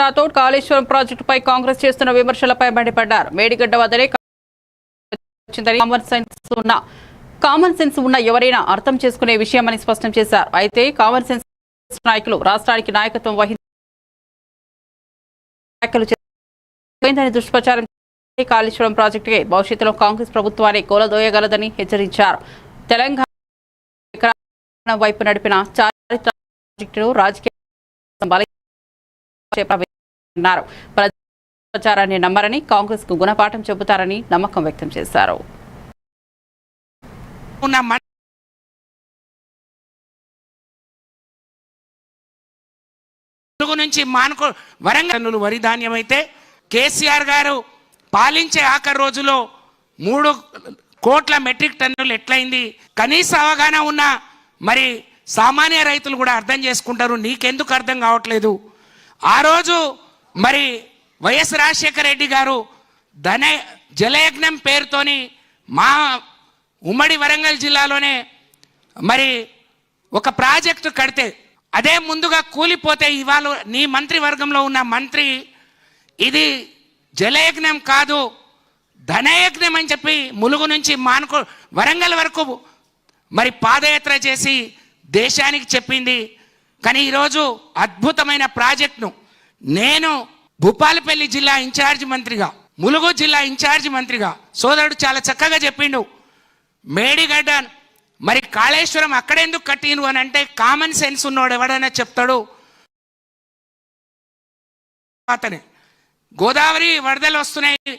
రాథోడ్ కాళేశ్వరం ప్రాజెక్టుపై కాంగ్రెస్ చేస్తున్న విమర్శలపై మండిపడ్డారు. మేడిగడ్డ వద్దనే కామన్ సెన్స్ ఉన్న కామన్ సెన్స్ ఉన్న ఎవరైనా అర్థం చేసుకునే విషయమని స్పష్టం చేశారు. అయితే కామన్ సెన్స్ నాయకులు రాష్ట్రానికి నాయకత్వం వహించారు దుష్ప్రచారం కాళేశ్వరం ప్రాజెక్టుకే భవిష్యత్తులో కాంగ్రెస్ ప్రభుత్వాన్ని కోలదోయగలదని హెచ్చరించారు. తెలంగాణ వైపు నడిపిన చారిత్ర ప్రాజెక్టును రాజకీయ అన్నారు ప్రచారాన్ని నమ్మరని కాంగ్రెస్కు గుణపాఠం చెబుతారని నమ్మకం వ్యక్తం చేశారు. నుంచి మానుకో వరంగల్ వరి ధాన్యం అయితే కేసీఆర్ గారు పాలించే ఆఖరి రోజులో మూడు కోట్ల మెట్రిక్ టన్నులు ఎట్లయింది? కనీస అవగాహన ఉన్న మరి సామాన్య రైతులు కూడా అర్థం చేసుకుంటారు. నీకెందుకు అర్థం కావట్లేదు? ఆ రోజు మరి వైఎస్ రాజశేఖర రెడ్డి గారు ధన జలయజ్ఞం పేరుతోని మా ఉమ్మడి వరంగల్ జిల్లాలోనే మరి ఒక ప్రాజెక్టు కడితే అదే ముందుగా కూలిపోతే ఇవాళ నీ మంత్రివర్గంలో ఉన్న మంత్రి ఇది జలయజ్ఞం కాదు ధనయజ్ఞం అని చెప్పి ములుగు నుంచి మానుకో వరంగల్ వరకు మరి పాదయాత్ర చేసి దేశానికి చెప్పింది కానీ ఈరోజు అద్భుతమైన ప్రాజెక్టును నేను భూపాలపల్లి జిల్లా ఇన్ఛార్జ్ మంత్రిగా ములుగు జిల్లా ఇన్ఛార్జ్ మంత్రిగా సోదరుడు చాలా చక్కగా చెప్పిండు. మేడిగడ్డ మరి కాళేశ్వరం అక్కడెందుకు కట్టిను అని అంటే కామన్ సెన్స్ ఉన్నోడు ఎవడైనా చెప్తాడు? అతనే. గోదావరి వరదలు వస్తున్నాయి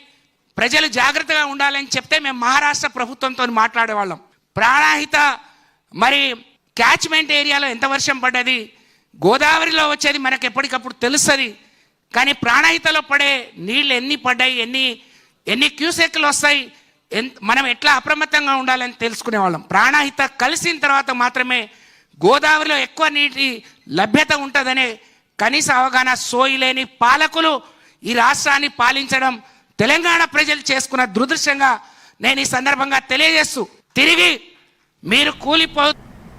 ప్రజలు జాగ్రత్తగా ఉండాలని చెప్తే మేము మహారాష్ట్ర ప్రభుత్వంతో మాట్లాడేవాళ్ళం. ప్రాణాహిత మరి క్యాచ్మెంట్ ఏరియాలో ఎంత వర్షం పడ్డది? గోదావరిలో వచ్చేది మనకు ఎప్పటికప్పుడు తెలుస్తుంది. కానీ ప్రాణహితలో పడే నీళ్ళు ఎన్ని పడ్డాయి? ఎన్ని ఎన్ని క్యూసెక్లు వస్తాయి? ఎన్- మనం ఎట్లా అప్రమత్తంగా ఉండాలని తెలుసుకునేవాళ్ళం. ప్రాణహిత కలిసిన తర్వాత మాత్రమే గోదావరిలో ఎక్కువ నీటి లభ్యత ఉంటుందనే కనీస అవగాహన సోయి లేని పాలకులు ఈ రాష్ట్రాన్ని పాలించడం తెలంగాణ ప్రజలు చేసుకున్న దురదృష్టంగా నేను ఈ సందర్భంగా తెలియజేస్తూ తిరిగి మీరు కూలిపో